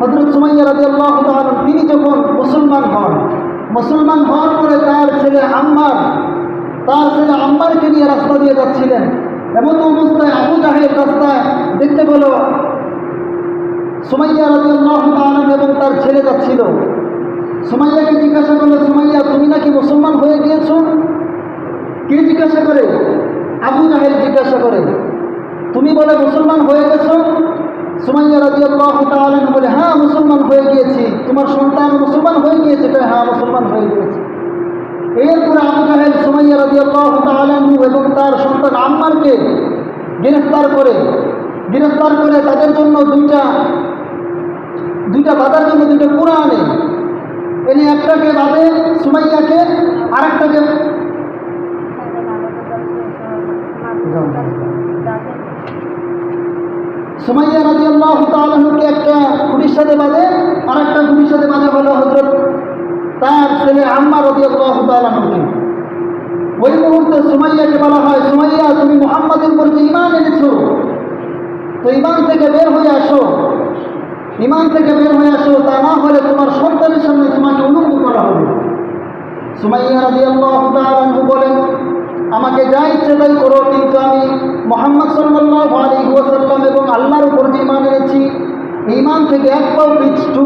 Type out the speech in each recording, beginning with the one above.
হজরত সুমাইয়া রাজি আল্লাহ তিনি যখন মুসলমান হন, মুসলমান হওয়ার পরে তার ছেলে আম্মার, তার ছেলে আম্মারকে নিয়ে রাস্তা দিয়ে যাচ্ছিলেন। এমন অবস্থায় আবু জাহের রাস্তায় দেখতে পেল, সুমাইয়া রাজি আল্লাহ এবং তার ছেলে যাচ্ছিল। সুমাইয়াকে জিজ্ঞাসা করল, সুমাইয়া, তুমি নাকি মুসলমান হয়ে গিয়েছো? কে জিজ্ঞাসা করে, আবু জাহেল জিজ্ঞাসা করে, তুমি বলে মুসলমান হয়ে গেছো? সুমাইয়া রাজি আল্লাহ বলে হ্যাঁ মুসলমান হয়ে গিয়েছি। তোমার সন্তান মুসলমান হয়ে গিয়েছে। কয়, হ্যাঁ মুসলমান হয়ে গিয়েছে। এরপরে আবু জাহেল সুমাইয়া রাজি আল্লাহ এবং তার সন্তান আম্মারকে গ্রেফতার করে গ্রেফতার করে তাদের জন্য দুইটা দুইটা বাধার জন্য দুইটা কুড়া আনে। এনে একটাকে বাঁধে সুমাইয়াকে আর একটাকে সুমাইয়া রাজি আল্লাহ তালুকে একটা খুঁটির সাথে বাঁধে আর একটা খুঁটির সাথে বাঁধে হলো হজরত তার ছেলে আম্মা রাজি আল্লাহ তালুকে ওই মুহূর্তে সুমাইয়াকে বলা হয়, সুমাইয়া, তুমি মোহাম্মদের উপর যে ইমান এনেছো, তো ইমান থেকে বের হয়ে আসো। ইমান থেকে বের হয়ে আসো, তা না হলে তোমার সন্তানের সামনে তোমাকে উলঙ্গ করা হবে। সুমাইয়া রাজি আল্লাহ বলেন আমাকে যা ইচ্ছে তাই করো, কিন্তু আমি মোহাম্মদ সাল্লাহ আলী ওয়াসাল্লাম এবং আল্লাহর উপর ইমান এনেছি। ইমান থেকে এক পাও পিছু,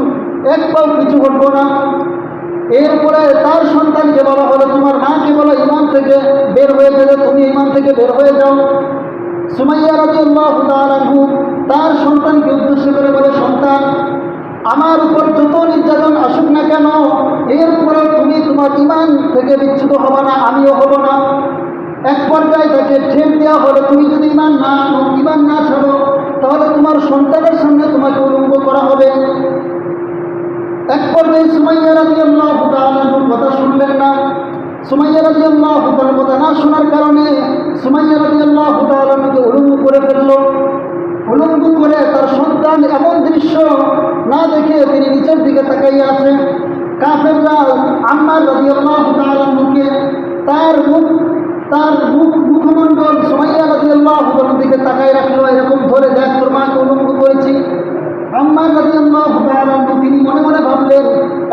এক পাও পিছু হটবো না। এরপরে তার সন্তানকে বলা হলো, তোমার মাকে বলো ইমান থেকে বের হয়ে গেলে তুমি ইমান থেকে বের হয়ে যাও। সুমাইয়া রাজিউল্লাহ তাআলাহু তার সন্তানকে উদ্দেশ্য করে বলে, সন্তান, আমার উপর যত নির্যাতন আসুক না কেন, এরপরে তুমি তোমার ইমান থেকে বিচ্ছুত হব না, আমিও হব না। এক পর্যায়ে তাকে ঠেক দেওয়া হলো, তুমি যদি ইমান না আনো, ইমান না ছাড়ো, তাহলে তোমার সন্তানের সামনে তোমাকে উলঙ্গ করা হবে। এক পর্যায়ে সুমাইয়া রাজি আল্লাহ কথা শুনলেন না। সুমাইয়া রাজি আল্লাহ কথা না শোনার কারণে সুমাইয়া রাজি আল্লাহ তালকে উলঙ্গ করে ফেলল। উলঙ্গ করে তার সন্তান এমন দৃশ্য না দেখে তিনি নিচের দিকে তাকাইয়া আছেন। কাফেররা আম্মার রাজি আল্লাহ তালকে তার মুখ তার মুখ মুখমণ্ডল সুমাইয়া রাজি আল্লাহ দিকে তাকাই রাখল, এরকম ধরে দেখ তোর মাকে উলঙ্গ করেছি। আম্মার রাজি আল্লাহ তিনি মনে মনে ভাবলেন,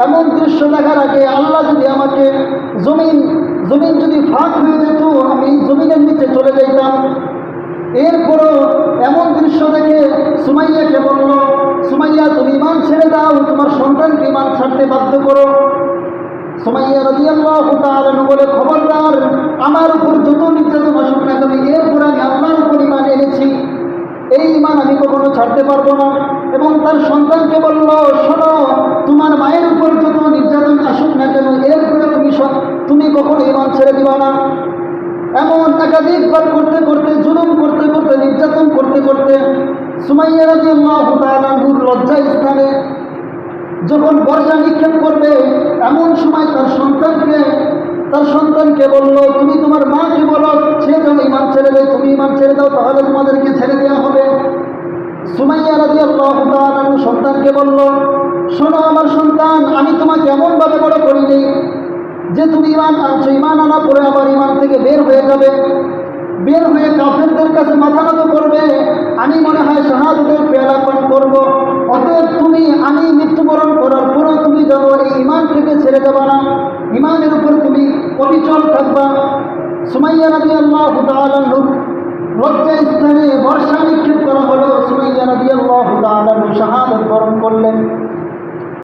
এমন দৃশ্য দেখার আগে আল্লাহ যদি আমাকে জমিন জমিন যদি ফাঁক হয়ে যেত, আমি জমিনের নিচে চলে যাইতাম। এরপরও এমন দৃশ্য দেখে সুমাইয়াকে বলল, সুমাইয়া তুমি ইমান ছেড়ে দাও, তোমার সন্তানকে ইমান ছাড়তে বাধ্য করো। সুমাইয়া রাজি আল্লাহ বলে, খবরদার, আমার উপর যত নির্যাতন আসুক না কেন এরপর আমি আল্লাহর উপর ইমান এনেছি। এই ইমান আমি কখনো ছাড়তে পারব না। এবং তার সন্তানকে বলল, শোনো, তোমার মায়ের উপর যত নির্যাতন আসুক না কেন এরপরে তুমি তুমি কখনো ইমান ছেড়ে দিবা না। এমন একাধিকবার করতে করতে, জুলুম করতে করতে, নির্যাতন করতে করতে, সুমাইয়া রাজি আল্লাহ তালাহুর লজ্জা স্থানে যখন বর্ষা নিক্ষেপ করবে, এমন সময় তার সন্তানকে তার সন্তানকে বলল, তুমি তোমার মাকে বলো ছেড়ে দাও ইমান ছেড়ে দেয়। তুমি ইমান ছেড়ে দাও, তাহলে তোমাদেরকে ছেড়ে দেওয়া হবে। সুমাইয়া রাজি আল্লাহ সন্তানকে বলল, শোনো আমার সন্তান, আমি তোমাকে এমনভাবে বড় করিনি যে তুমি ইমান আনছো। ইমান আনা পরে আবার ইমান থেকে বের হয়ে যাবে। বের হয়ে কাফেরদের কাছে মাথা নত করবে। আমি মনে হয় শাহাদতের পেয়ালা পান করব। অতএব তুমি, আমি মৃত্যুবরণ করার পরেও তুমি যাব এই ইমান থেকে ছেড়ে যাবা না। ইমানের উপর তুমি অবিচল থাকবা। সুমাইয়া নদী আল্লাহ